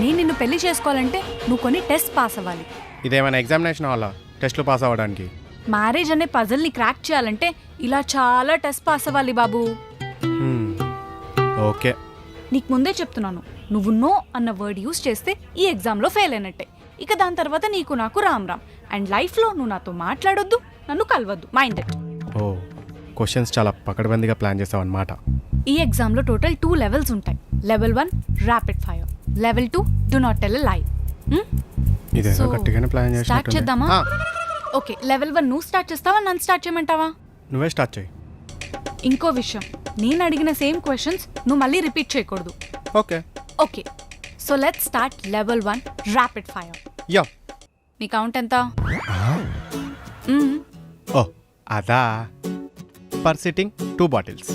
నేను నిన్ను పెళ్ళి చేసుకోవాలంటే నువ్వు కొన్ని టెస్ట్ పాస్ అవ్వాలి. ఇదేమైనా ఎగ్జామినేషన్ హాలా? టెస్ట్లు పాస్ అవ్వడానికి. మ్యారేజ్ అనే పజల్ని క్రాక్ చేయాలంటే ఇలా చాలా టెస్ట్ పాస్ అవ్వాలి బాబు. ఓకే నీకు ముందే చెప్తున్నాను నువ్వు నో అన్న వర్డ్ యూస్ చేస్తే ఈ ఎగ్జామ్లో ఫెయిల్ అయినట్టే. ఇక దాని తర్వాత నీకు నాకు రామ్ రామ్. అండ్ లైఫ్లో నువ్వు నాతో మాట్లాడొద్దు నన్ను కలవద్దు. మైండ్ ఇట్ ఓ క్వశ్చన్స్ చాలా పకడ్బందీగా ప్లాన్ చేసావు అనమాట ఈ ఎగ్జామ్లో టోటల్ టూ లెవెల్స్ ఉంటాయి. Level one rapid fire level two do not tell lie ఇదేదో గట్టిగానే ప్లాన్ చేసినట్టుంది. చేద్దామా? ఓకే లెవెల్ వన్ నువ్వు స్టార్ట్ చేస్తావా? నన్ను స్టార్ట్ చేయమంటావా? నువ్వే స్టార్ట్ చేయి. ఇంకో విషయం. నేను అడిగిన సేమ్ క్వశ్చన్స్ నువ్వు మళ్ళీ రిపీట్ చేయకూడదు. Okay okay so let start level one rapid fire yeah. నీ కౌంట్ ఎంత. ఓ అదా. Per sitting two bottles.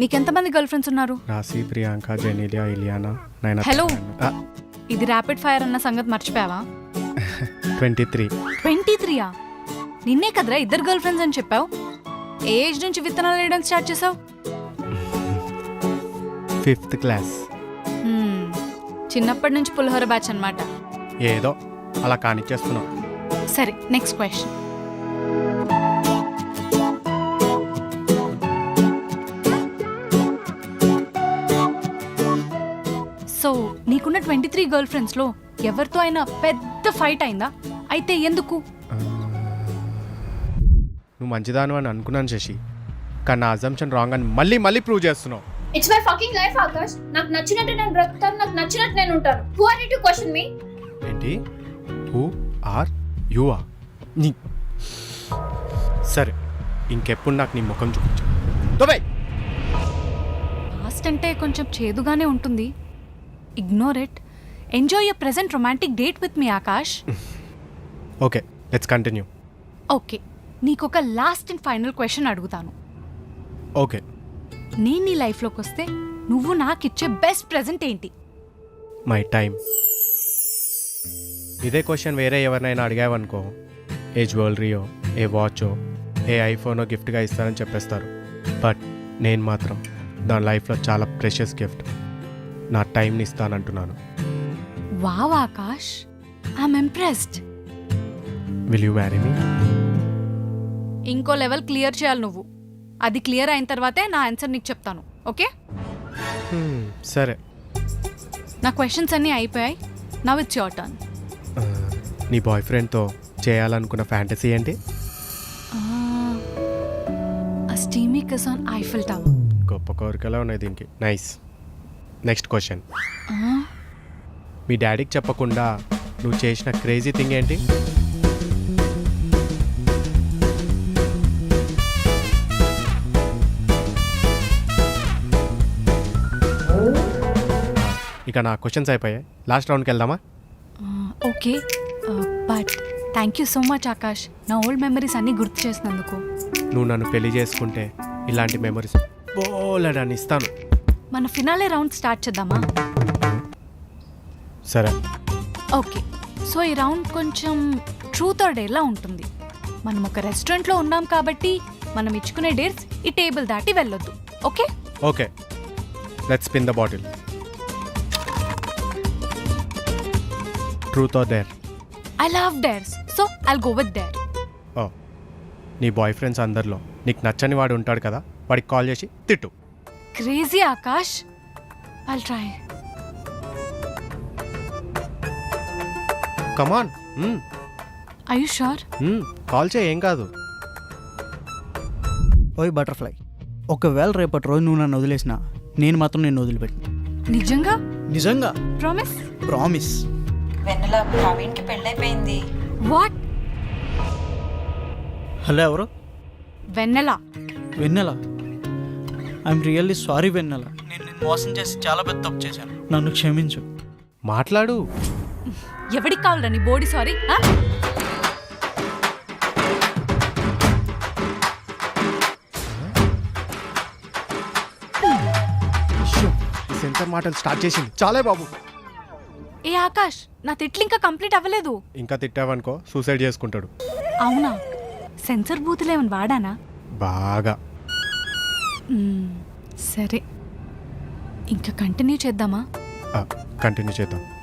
నీకెంతమంది girl friends ఉన్నారు? రాశి ప్రియాంక జెనీలియా ఇలియానా నైనా Hello. ఇది ర్యాపిడ్ ఫైర్ అన్న సంగతి మర్చిపోయావా? Twenty three. ట్వంటీ త్రీయా? నిన్నే కదరా ఇద్దరు గర్ల్ ఫ్రెండ్స్ అని చెప్పావు? ఏ ఏజ్ నుంచి విత్తనాలు వేయడం స్టార్ట్ చేసావు? Fifth class. చిన్నప్పటి నుంచి పులిహోర బ్యాచ్ అన్నమాట. ఏదో అలా కానిచ్చేస్తున్నావు. సరే నెక్స్ట్ క్వశ్చన్ నీకున్న ట్వంటీ త్రీ గర్ల్ ఫ్రెండ్స్లో ఎవరితో అయినా పెద్ద ఫైట్ అయిందా? అయితే ఎందుకు? నువ్వు మంచిదాను అని అనుకున్నాను శశి. కానీ నా అజంప్షన్ రాంగ్ అని మళ్ళీ మళ్ళీ ప్రూవ్ చేస్తున్నావు. It's my fucking life Akash నాకు నచ్చినట్టు నేను బ్రతుకుతాను నాకు నచ్చినట్టు నేను ఉంటాను. Who are you to question me ఏంటి? హూ ఆర్ యు ఆర్ నీ సరే ఇంకెప్పుడు నాకు నీ ముఖం చూపించు. దుబాయ్ పాస్ట్ అంటే కొంచెం చేదుగానే ఉంటుంది. Ignore it enjoy your present romantic date with me Akash okay let's continue okay నీకు ఒక లాస్ట్ అండ్ ఫైనల్ క్వశ్చన్ అడుగుతాను. ఓకే నేను నీ లైఫ్లోకి వస్తే నువ్వు నాకు ఇచ్చే బెస్ట్ ప్రెజెంట్ ఏంటి? మై టైం ఇదే క్వశ్చన్ వేరే ఎవరినైనా అడిగావనుకో ఏ జ్యువెలరీయో ఏ వాచో ఏ ఐఫోనో గిఫ్ట్గా ఇస్తారని చెప్పేస్తారు. బట్ నేను మాత్రం దాని లైఫ్లో చాలా ప్రెషియస్ గిఫ్ట్ నా టైంని ఇస్తానంటున్నాను. Wow Akash. I'm impressed will you marry me ఇంకో లెవెల్ క్లియర్ చేయాలి నువ్వు. అది క్లియర్ అయిన తర్వాతే నా ఆన్సర్ నీకు చెప్తాను ఓకే? సరే. నా క్వశ్చన్స్ అన్నీ అయిపోయాయి. నవ్ ఇట్స్ యువర్ టర్న్ నీ బాయ్ ఫ్రెండ్తో చేయాలనుకున్న ఫ్యాంటసీ ఏంటి? Steamy kiss on Eiffel tower గొప్ప కోరికలా ఉన్నాయి దీనికి. నైస్ నెక్స్ట్ క్వశ్చన్ మీ డాడీకి చెప్పకుండా నువ్వు చేసిన క్రేజీ థింగ్ ఏంటి? ఇక నా క్వశ్చన్స్ అయిపోయాయి. లాస్ట్ రౌండ్కి వెళ్దామా? Okay. But thank you so much Akash నా ఓల్డ్ మెమరీస్ అన్నీ గుర్తు చేసినందుకు. నువ్వు నన్ను పెళ్ళి చేసుకుంటే ఇలాంటి మెమరీస్ బోలెడని ఇస్తాను. మన ఫినాలే రౌండ్ స్టార్ట్ చేద్దామా? సరే. ఓకే. సో ఈ రౌండ్ కొంచెం ట్రూత్ ఆర్ డేలా ఉంటుంది. మనం ఒక రెస్టారెంట్లో ఉన్నాం కాబట్టి మనం ఇచ్చుకునే డేట్స్ ఈ టేబుల్ దాటి వెళ్ళొద్దు. Okay? Okay. Let's spin the bottle truth or dare I love dares so I'll go with dare ఓ నీ బాయ్ ఫ్రెండ్స్ అందరిలో. నీకు నచ్చని వాడు ఉంటాడు కదా? వాడికి కాల్ చేసి తిట్టు. Crazy Akash. I'll try come on I you sure call చేయి ఏం కాదు. ఓయ్ బటర్ఫ్లై ఒకవేళ రేపటి రోజు నువ్వు నన్ను వదిలేసిన నేను మాత్రం నేను వదిలిపెట్టిన. నిజంగా? నిజంగా. ప్రామిస్ ప్రామిస్ వెన్నెల ప్రవీణ్కి పెళ్ళైపోయింది. వాట్ హలో ఎవరు? Vennela. Vennela. I'm really sorry Vennela నేను నిన్ను మోసం చేసి చాలా పెద్ద తప్పు చేశాను. నన్ను క్షమించు. మాట్లాడు. ఎవడికి కావాలరా నీ బోడీ సారీ సెన్సర్ మాటలు స్టార్ట్ చేసింది. చాలే బాబు. ఏ ఆకాష్ నా తిట్లు ఇంకా కంప్లీట్ అవ్వలేదు. ఇంకా తిట్టావనుకో సూసైడ్ చేసుకుంటాడు. అవునా? సెన్సర్ బూతులు ఏమైనా వాడానా? బాగా. సరే. ఇంకా కంటిన్యూ చేద్దామా? కంటిన్యూ చేద్దాం.